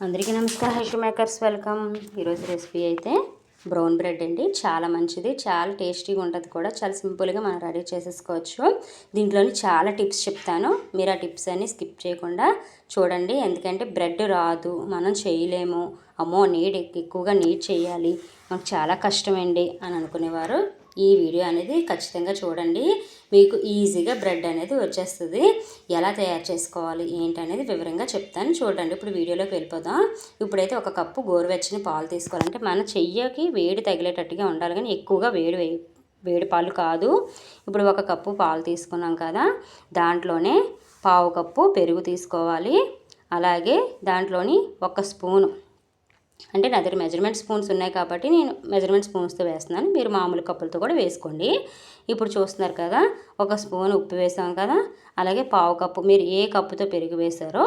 అందరికీ నమస్కారం. హైషు మేకర్స్ వెల్కమ్. ఈరోజు రెసిపీ అయితే బ్రౌన్ బ్రెడ్ అండి. చాలా మంచిది చాలా టేస్టీగా ఉంటుంది కూడా. చాలా సింపుల్గా మనం రెడీ చేసేసుకోవచ్చు. దీంట్లోని చాలా టిప్స్ చెప్తాను. మీరు ఆ టిప్స్ అన్ని స్కిప్ చేయకుండా చూడండి. ఎందుకంటే బ్రెడ్ రాదు మనం చేయలేము. అమ్మో నీడ్ ఎక్కువగా నీడ్ చేయాలి. మాకు చాలా కష్టమండి అని అనుకునేవారు. ఈ వీడియో అనేది ఖచ్చితంగా చూడండి. మీకు ఈజీగా బ్రెడ్ అనేది వచ్చేస్తుంది. ఎలా తయారు చేసుకోవాలి ఏంటి అనేది వివరంగా చెప్తాను. చూడండి ఇప్పుడు వీడియోలోకి వెళ్ళిపోదాం. ఇప్పుడైతే ఒక కప్పు గోరువెచ్చని పాలు తీసుకోవాలంటే మన చెయ్యకి వేడి తగిలేటట్టుగా ఉండాలి. కానీ ఎక్కువగా వేడి వేడి పాలు కాదు. ఇప్పుడు ఒక కప్పు పాలు తీసుకున్నాం కదా దాంట్లోనే పావు కప్పు పెరుగు తీసుకోవాలి. అలాగే దాంట్లోని ఒక స్పూను అంటే నా దగ్గర మెజర్మెంట్ స్పూన్స్ ఉన్నాయి కాబట్టి నేను మెజర్మెంట్ స్పూన్స్తో వేస్తున్నాను. మీరు మామూలు కప్పులతో కూడా వేసుకోండి. ఇప్పుడు చూస్తున్నారు కదా ఒక స్పూన్ ఉప్పు వేసాం కదా అలాగే పావు కప్పు మీరు ఏ కప్పుతో పెరుగు వేశారో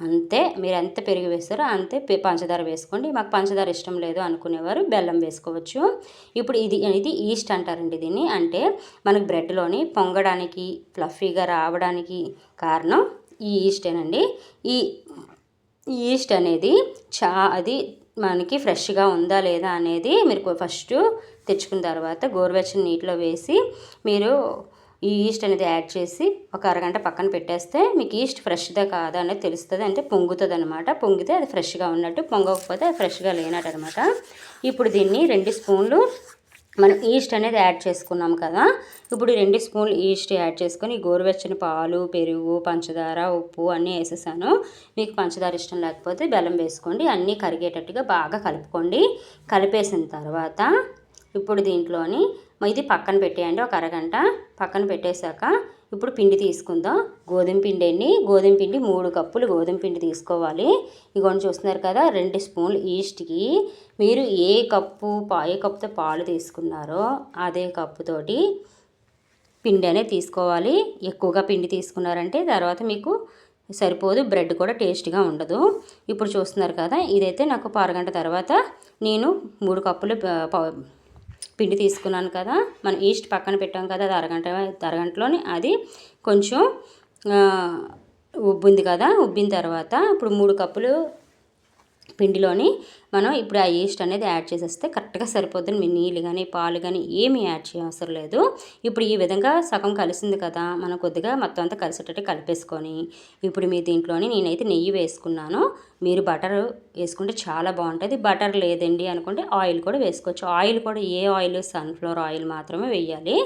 అంతే మీరు ఎంత పెరుగు వేస్తారో అంతే పంచదార వేసుకోండి. మాకు పంచదార ఇష్టం లేదు అనుకునేవారు బెల్లం వేసుకోవచ్చు. ఇప్పుడు ఇది ఇది ఈస్ట్ అంటారండి దీన్ని. అంటే మనకు బ్రెడ్లోని పొంగడానికి ఫ్లఫీగా రావడానికి కారణం ఈ ఈస్టేనండి ఈ ఈస్ట్ అనేది చా అది మనకి ఫ్రెష్గా ఉందా లేదా అనేది మీరు ఫస్ట్ తెచ్చుకున్న తర్వాత గోరువెచ్చని నీటిలో వేసి మీరు ఈ ఈస్ట్ అనేది యాడ్ చేసి ఒక అరగంట పక్కన పెట్టేస్తే మీకు ఈస్ట్ ఫ్రెష్దా కాదా అనేది తెలుస్తుంది. అంటే పొంగుతుంది అనమాట పొంగితే అది ఫ్రెష్గా ఉన్నట్టు పొంగకపోతే అది ఫ్రెష్గా లేనట్టు అనమాట ఇప్పుడు దీన్ని రెండు స్పూన్లు మనం ఈస్ట్ అనేది యాడ్ చేసుకున్నాం కదా ఇప్పుడు రెండు స్పూన్లు ఈస్ట్ యాడ్ చేసుకొని గోరువెచ్చని పాలు పెరుగు పంచదార ఉప్పు అన్నీ వేసేసాను. మీకు పంచదార ఇష్టం లేకపోతే బెల్లం వేసుకోండి అన్నీ కరిగేటట్టుగా బాగా కలుపుకోండి. కలిపేసిన తర్వాత ఇప్పుడు దీంట్లోని ఇది పక్కన పెట్టేయండి ఒక అరగంట పక్కన పెట్టేశాక ఇప్పుడు పిండి తీసుకుందాం. గోధుమ పిండి అండి. గోధుమ పిండి మూడు కప్పులు గోధుమ పిండి తీసుకోవాలి. ఇగోండి చూస్తున్నారు కదా రెండు స్పూన్లు ఈస్ట్కి మీరు ఏ కప్పు ఏ కప్పుతో పాలు తీసుకున్నారో అదే కప్పుతోటి పిండి అనేది తీసుకోవాలి. ఎక్కువగా పిండి తీసుకున్నారంటే తర్వాత మీకు సరిపోదు బ్రెడ్ కూడా టేస్ట్గా ఉండదు. ఇప్పుడు చూస్తున్నారు కదా ఇదైతే నాకు పారగంట తర్వాత నేను మూడు కప్పులు పిండి తీసుకున్నాను కదా మనం ఈస్ట్ పక్కన పెట్టాం కదా అది అరగంట అరగంటలోని అది కొంచెం ఉబ్బింది కదా ఉబ్బిన తర్వాత ఇప్పుడు మూడు కప్పులు పిండిలోని మనం ఇప్పుడు ఆ ఈస్ట్ అనేది యాడ్ చేసేస్తే కరెక్ట్గా సరిపోతుంది. మీ నీళ్ళు కానీ పాలు కానీ ఏమీ యాడ్ చేయవసరం లేదు. ఇప్పుడు ఈ విధంగా సగం కలిసింది కదా మనం కొద్దిగా మొత్తం అంతా కలిసేటట్టు కలిపేసుకొని ఇప్పుడు మీ దీంట్లోని నేనైతే నెయ్యి వేసుకున్నాను. మీరు బటర్ వేసుకుంటే చాలా బాగుంటుంది. బటర్ లేదండి అనుకుంటే ఆయిల్ కూడా వేసుకోవచ్చు. ఆయిల్ కూడా ఏ ఆయిల్? సన్ఫ్లవర్ ఆయిల్ మాత్రమే వేయాలి.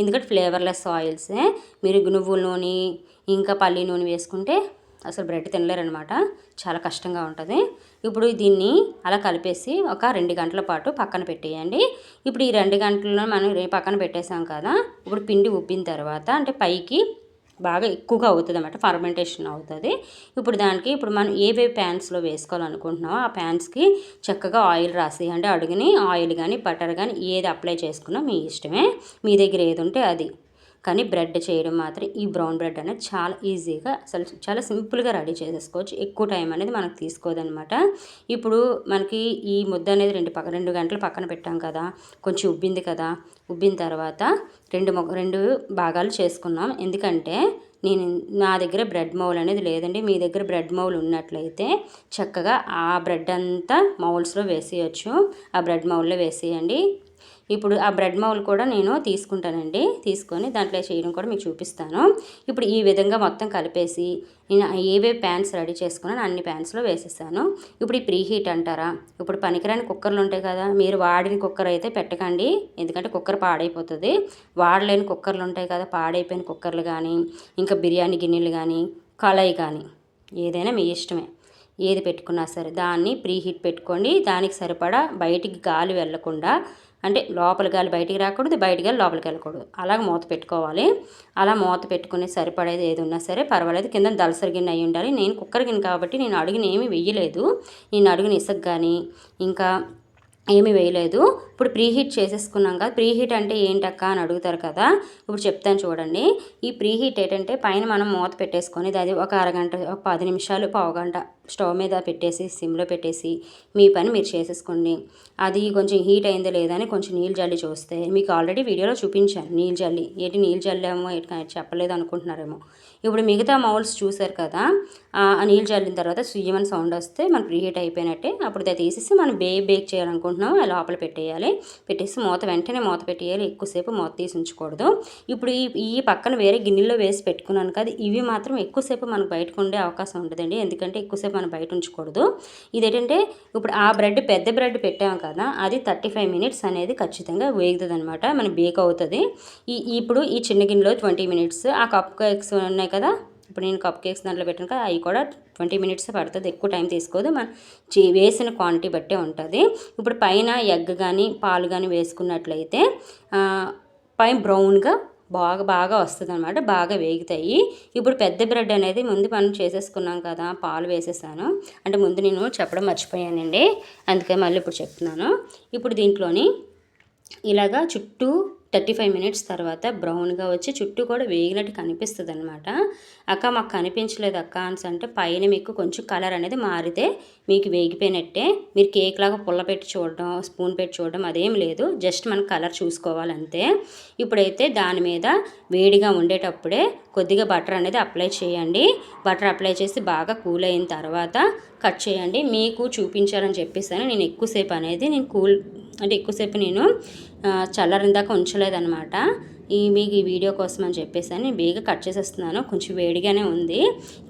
ఎందుకంటే ఫ్లేవర్లెస్ ఆయిల్సే. మీరు నువ్వుల నూనె ఇంకా పల్లి నూనె వేసుకుంటే అసలు బ్రెడ్ తినలేరనమాట చాలా కష్టంగా ఉంటుంది. ఇప్పుడు దీన్ని అలా కలిపేసి ఒక రెండు గంటల పాటు పక్కన పెట్టేయండి. ఇప్పుడు ఈ రెండు గంటల్లో మనం పక్కన పెట్టేసాం కదా ఇప్పుడు పిండి ఉబ్బిన తర్వాత అంటే పైకి బాగా ఎక్కువగా అవుతుంది అనమాట ఫర్మెంటేషన్ అవుతుంది. ఇప్పుడు దానికి ఇప్పుడు మనం ఏవే ప్యాన్స్లో వేసుకోవాలనుకుంటున్నామో ఆ ప్యాన్స్కి చక్కగా ఆయిల్ రాసి అంటే అడుగుని ఆయిల్ కానీ బటర్ కానీ ఏది అప్లై చేసుకున్నా మీ ఇష్టమే. మీ దగ్గర ఏది ఉంటే అది. కానీ బ్రెడ్ చేయడం మాత్రం ఈ బ్రౌన్ బ్రెడ్ అనేది చాలా ఈజీగా అసలు చాలా సింపుల్గా రెడీ చేసేసుకోవచ్చు. ఎక్కువ టైం అనేది మనకు తీసుకోదనమాట. ఇప్పుడు మనకి ఈ ముద్ద అనేది రెండు పక్క రెండు గంటలు పక్కన పెట్టాం కదా కొంచెం ఉబ్బింది కదా ఉబ్బిన తర్వాత రెండు మొ రెండు భాగాలు చేసుకున్నాం. ఎందుకంటే నేను నా దగ్గర బ్రెడ్ మౌల్ అనేది లేదండి. మీ దగ్గర బ్రెడ్ మౌల్ ఉన్నట్లయితే చక్కగా ఆ బ్రెడ్ అంతా మౌల్స్లో వేసేయచ్చు. ఆ బ్రెడ్ మౌల్లో వేసేయండి. ఇప్పుడు ఆ బ్రెడ్ మౌల్ కూడా నేను తీసుకుంటానండి. తీసుకొని దాంట్లో చేయడం కూడా మీకు చూపిస్తాను. ఇప్పుడు ఈ విధంగా మొత్తం కలిపేసి నేను ఏవే ప్యాన్స్ రెడీ చేసుకున్నాను అన్ని ప్యాన్స్లో వేసేసాను. ఇప్పుడు ఈ ప్రీ హీట్ అంటారా? ఇప్పుడు పనికిరాని కుక్కర్లు ఉంటాయి కదా మీరు వాడిన కుక్కర్ అయితే పెట్టకండి. ఎందుకంటే కుక్కర్ పాడైపోతుంది. వాడలేని కుక్కర్లు ఉంటాయి కదా పాడైపోయిన కుక్కర్లు కానీ ఇంకా బిర్యానీ గిన్నెలు కానీ కళాయి కానీ ఏదైనా మీ ఇష్టమే. ఏది పెట్టుకున్నా సరే దాన్ని ప్రీ హీట్ పెట్టుకోండి. దానికి సరిపడా బయటికి గాలి వెళ్ళకుండా అంటే లోపల గాలి బయటికి రాకూడదు బయట గాలి లోపలికి వెళ్ళకూడదు. అలాగ మూత పెట్టుకోవాలి. అలా మూత పెట్టుకుని సరిపడేది ఏది ఉన్నా సరే పర్వాలేదు. కింద దలసరి గిన్నె అయి ఉండాలి. నేను కుక్కర్ గిన్నె కాబట్టి నేను అడుగుని ఏమీ వెయ్యలేదు. నేను అడుగుని ఇసుక కానీ ఇంకా ఏమీ వేయలేదు. ఇప్పుడు ప్రీహీట్ చేసేసుకున్నాం కదా ప్రీహీట్ అంటే ఏంటక్క అని అడుగుతారు కదా ఇప్పుడు చెప్తాను చూడండి. ఈ ప్రీహీట్ ఏంటంటే పైన మనం మూత పెట్టేసుకొని అది ఒక అరగంట ఒక పది నిమిషాలు పావు గంట స్టవ్ మీద పెట్టేసి సిమ్లో పెట్టేసి మీ పని మీరు చేసేసుకోండి. అది కొంచెం హీట్ అయిందో లేదా అని కొంచెం నీళ్ళు జల్లి చూస్తే మీకు ఆల్రెడీ వీడియోలో చూపించాను నీళ్ళు జల్లి ఏంటి నీళ్ళు జల్లేమో చెప్పలేదు అనుకుంటున్నారేమో. ఇప్పుడు మిగతా మౌల్స్ చూసారు కదా ఆ నీళ్ళు చల్లిన తర్వాత సుయ్యమని సౌండ్ వస్తే మన ప్రీహీట్ అయిపోయినట్టే అప్పుడు అది తీసేసి మనం బే బేక్ చేయాలనుకుంటున్నాం. లోపల పెట్టేయాలి. పెట్టేసి మూత వెంటనే మూత పెట్టేయాలి. ఎక్కువసేపు మూత తీసి ఉంచకూడదు. ఇప్పుడు ఈ ఈ పక్కన వేరే గిన్నెలో వేసి పెట్టుకున్నాను కదా ఇవి మాత్రం ఎక్కువసేపు మనకు బయటకు ఉండే అవకాశం ఉంటుందండి ఎందుకంటే ఎక్కువసేపు మనం బయట ఉంచకూడదు. ఇదేంటంటే ఇప్పుడు ఆ బ్రెడ్ పెద్ద బ్రెడ్ పెట్టాము కదా అది థర్టీ ఫైవ్ మినిట్స్ అనేది ఖచ్చితంగా వేగుతుంది అనమాట మనకి బేక్ అవుతుంది. ఈ ఇప్పుడు ఈ చిన్న గిన్నెలో ట్వంటీ మినిట్స్ ఆ కప్ కేక్స్ ఉన్నాయి కదా ఇప్పుడు నేను కప్ కేక్స్ దాంట్లో పెట్టాను కదా అవి కూడా ట్వంటీ మినిట్స్ పడుతుంది ఎక్కువ టైం తీసుకోదు. మన వేసిన క్వాంటిటీ బట్టే ఉంటుంది. ఇప్పుడు పైన ఎగ్ కానీ పాలు కానీ వేసుకున్నట్లయితే పైన బ్రౌన్గా బాగా బాగా వస్తుంది అనమాట బాగా వేగుతాయి. ఇప్పుడు పెద్ద బ్రెడ్ అనేది ముందు మనం చేసేసుకున్నాం కదా పాలు వేసేసాను. అంటే ముందు నేను చెప్పడం మర్చిపోయానండి అందుకే మళ్ళీ ఇప్పుడు చెప్తున్నాను. ఇప్పుడు దీంట్లోని ఇలాగా చుట్టూ థర్టీ ఫైవ్ మినిట్స్ తర్వాత బ్రౌన్గా వచ్చి చుట్టూ కూడా వేగినట్టు కనిపిస్తుంది అనమాట అక్క మాకు కనిపించలేదు అక్క అని అంటే పైన మీకు కొంచెం కలర్ అనేది మారితే మీకు వేగిపోయినట్టే. మీరు కేక్ లాగా పుల్ల పెట్టి చూడడం స్పూన్ పెట్టి చూడడం అదేం లేదు. జస్ట్ మనం కలర్ చూసుకోవాలంతే. ఇప్పుడైతే దాని మీద వేడిగా ఉండేటప్పుడే కొద్దిగా బటర్ అనేది అప్లై చేయండి. బటర్ అప్లై చేసి బాగా కూల్ అయిన తర్వాత కట్ చేయండి. మీకు చూపించాలని చెప్పేసాను నేను ఎక్కువసేపు అనేది నేను కూల్ అంటే ఎక్కువసేపు నేను చల్లారిన దాకా ఉంచలేదనమాట ఈ మీకు ఈ వీడియో కోసం అని చెప్పేసి అని బేగా కట్ చేసేస్తున్నాను. కొంచెం వేడిగానే ఉంది.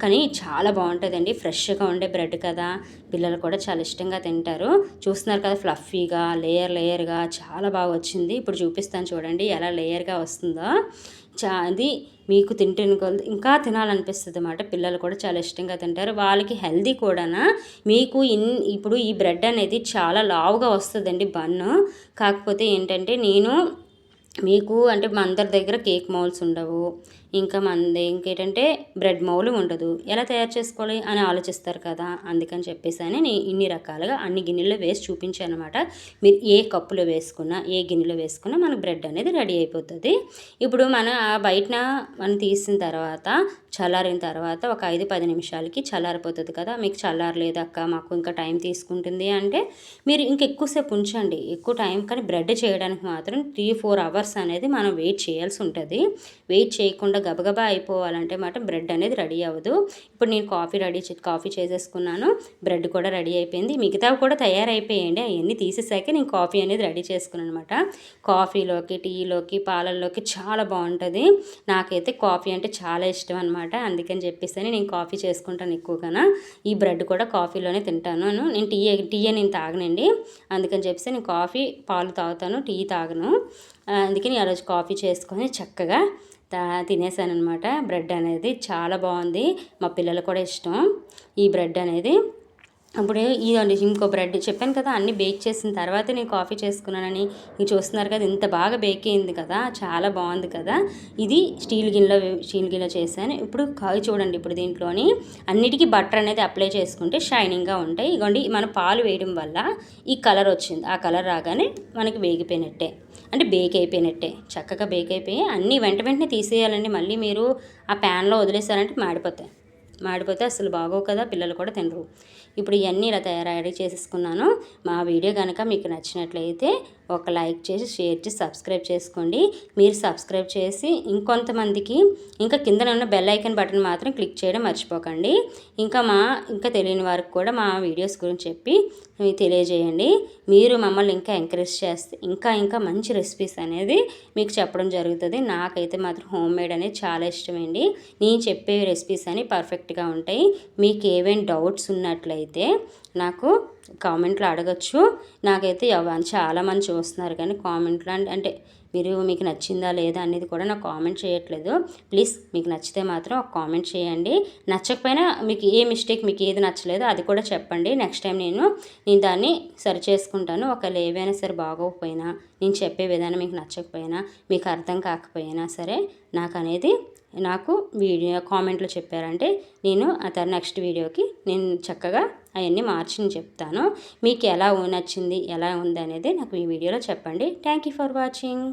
కానీ చాలా బాగుంటుందండి. ఫ్రెష్గా ఉండే బ్రెడ్ కదా. పిల్లలు కూడా చాలా ఇష్టంగా తింటారు. చూస్తున్నారు కదా ఫ్లఫీగా లేయర్ లేయర్గా చాలా బాగా వచ్చింది. ఇప్పుడు చూపిస్తాను చూడండి ఎలా లేయర్గా వస్తుందో. చా అది మీకు తింటే ఇంకా తినాలనిపిస్తుంది అన్నమాట. పిల్లలు కూడా చాలా ఇష్టంగా తింటారు. వాళ్ళకి హెల్దీ కూడా మీకు ఇన్ ఇప్పుడు ఈ బ్రెడ్ అనేది చాలా లావుగా వస్తుందండి బన్ను. కాకపోతే ఏంటంటే నేను మీకు అంటే మా అందరి దగ్గర కేక్ మౌల్స్ ఉండవు. ఇంకా మంది ఇంకేంటంటే బ్రెడ్ మౌలు ఉండదు. ఎలా తయారు చేసుకోవాలి అని ఆలోచిస్తారు కదా అందుకని చెప్పేసి అని నేను ఇన్ని రకాలుగా అన్ని గిన్నెల్లో వేసి చూపించాను అనమాట మీరు ఏ కప్పులో వేసుకున్నా ఏ గిన్నెలో వేసుకున్నా మనకు బ్రెడ్ అనేది రెడీ అయిపోతుంది. ఇప్పుడు మన బయటన మనం తీసిన తర్వాత చల్లారిన తర్వాత ఒక ఐదు పది నిమిషాలకి చల్లారిపోతుంది కదా. మీకు చల్లారలేదు అక్క మాకు ఇంకా టైం తీసుకుంటుంది అంటే మీరు ఇంక ఎక్కువసేపు ఉంచండి. ఎక్కువ టైం కానీ బ్రెడ్ చేయడానికి మాత్రం త్రీ ఫోర్ అవర్స్ అనేది మనం వెయిట్ చేయాల్సి ఉంటుంది. వెయిట్ చేయకుండా కూడా గబగబా అయిపోవాలంటే మాట బ్రెడ్ అనేది రెడీ అవ్వదు. ఇప్పుడు నేను కాఫీ రెడీ కాఫీ చేసేసుకున్నాను. బ్రెడ్ కూడా రెడీ అయిపోయింది. మిగతావి కూడా తయారైపోయాయండి. అవన్నీ తీసేసాక నేను కాఫీ అనేది రెడీ చేసుకున్నాను అనమాట కాఫీలోకి టీలోకి పాలల్లోకి చాలా బాగుంటుంది. నాకైతే కాఫీ అంటే చాలా ఇష్టం అనమాట అందుకని చెప్పేసి నేను కాఫీ చేసుకుంటాను ఎక్కువగా ఈ బ్రెడ్ కూడా కాఫీలోనే తింటాను. నేను టీ టీ నేను తాగనండి. అందుకని చెప్పేసి నేను కాఫీ పాలు తాగుతాను టీ తాగను. అందుకని ఆ రోజు కాఫీ చేసుకొని చక్కగా తినేసాను అనమాట బ్రెడ్ అనేది చాలా బాగుంది. మా పిల్లలు కూడా ఇష్టం. ఈ బ్రెడ్ అనేది అప్పుడు ఇదండి ఇంకో బ్రెడ్. చెప్పాను కదా అన్ని బేక్ చేసిన తర్వాత నేను కాఫీ చేసుకున్నానని. ఇది చూస్తున్నారు కదా ఇంత బాగా బేక్ అయింది కదా చాలా బాగుంది కదా. ఇది స్టీల్ గిన్నెలో స్టీల్ గిన్నెలో చేశాను. ఇప్పుడు కాయ చూడండి ఇప్పుడు దీంట్లోని అన్నిటికీ బటర్ అనేది అప్లై చేసుకుంటే షైనింగ్గా ఉంటాయి. ఇగోండి మన పాలు వేయడం వల్ల ఈ కలర్ వచ్చింది. ఆ కలర్ రాగానే మనకి వేగిపోయినట్టే. అంటే బేక్ అయిపోయినట్టే. చక్కగా బేక్ అయిపోయి అన్నీ వెంట వెంటనే తీసేయాలండి. మళ్ళీ మీరు ఆ ప్యాన్లో వదిలేసారంటే మాడిపోతాయి. మాడిపోతే అసలు బాగోవు కదా పిల్లలు కూడా తినరు. ఇప్పుడు ఇవన్నీ ఇలా తయారు చేసేసుకున్నాను. మా వీడియో కనుక మీకు నచ్చినట్లయితే ఒక లైక్ చేసి షేర్ చేసి సబ్స్క్రైబ్ చేసుకోండి. మీరు సబ్స్క్రైబ్ చేసి ఇంకొంతమందికి ఇంకా కింద ఉన్న బెల్ ఐకన్ బటన్ మాత్రం క్లిక్ చేయడం మర్చిపోకండి. ఇంకా మా ఇంకా తెలియని వారికి కూడా మా వీడియోస్ గురించి చెప్పి తెలియజేయండి. మీరు మమ్మల్ని ఇంకా ఎంకరేజ్ చేస్తే ఇంకా ఇంకా మంచి రెసిపీస్ అనేది మీకు చెప్పడం జరుగుతుంది. నాకైతే మాత్రం హోమ్ మేడ్ అనేది చాలా ఇష్టమండి. నేను చెప్పే రెసిపీస్ అని పర్ఫెక్ట్ పర్ఫెక్ట్గా ఉంటాయి. మీకు ఏవైనా డౌట్స్ ఉన్నట్లయితే నాకు కామెంట్లో అడగచ్చు. నాకైతే చాలామంది చూస్తున్నారు కానీ కామెంట్లో అంటే మీరు మీకు నచ్చిందా లేదా అనేది కూడా నాకు కామెంట్ చేయట్లేదు. ప్లీజ్ మీకు నచ్చితే మాత్రం ఒక కామెంట్ చేయండి. నచ్చకపోయినా మీకు ఏ మిస్టేక్ మీకు ఏది నచ్చలేదో అది కూడా చెప్పండి. నెక్స్ట్ టైం నేను నేను దాన్ని సరి చేసుకుంటాను. ఒకవేళ ఏవైనా సరే బాగోకపోయినా నేను చెప్పే విధానం మీకు నచ్చకపోయినా మీకు అర్థం కాకపోయినా సరే నాకు అనేది నాకు వీడియో కామెంట్లో చెప్పారంటే నేను ఆ నెక్స్ట్ వీడియోకి నేను చక్కగా అవన్నీ మార్చి చెప్తాను. మీకు ఎలా నచ్చింది ఎలా ఉంది అనేది నాకు ఈ వీడియోలో చెప్పండి. Thank you for watching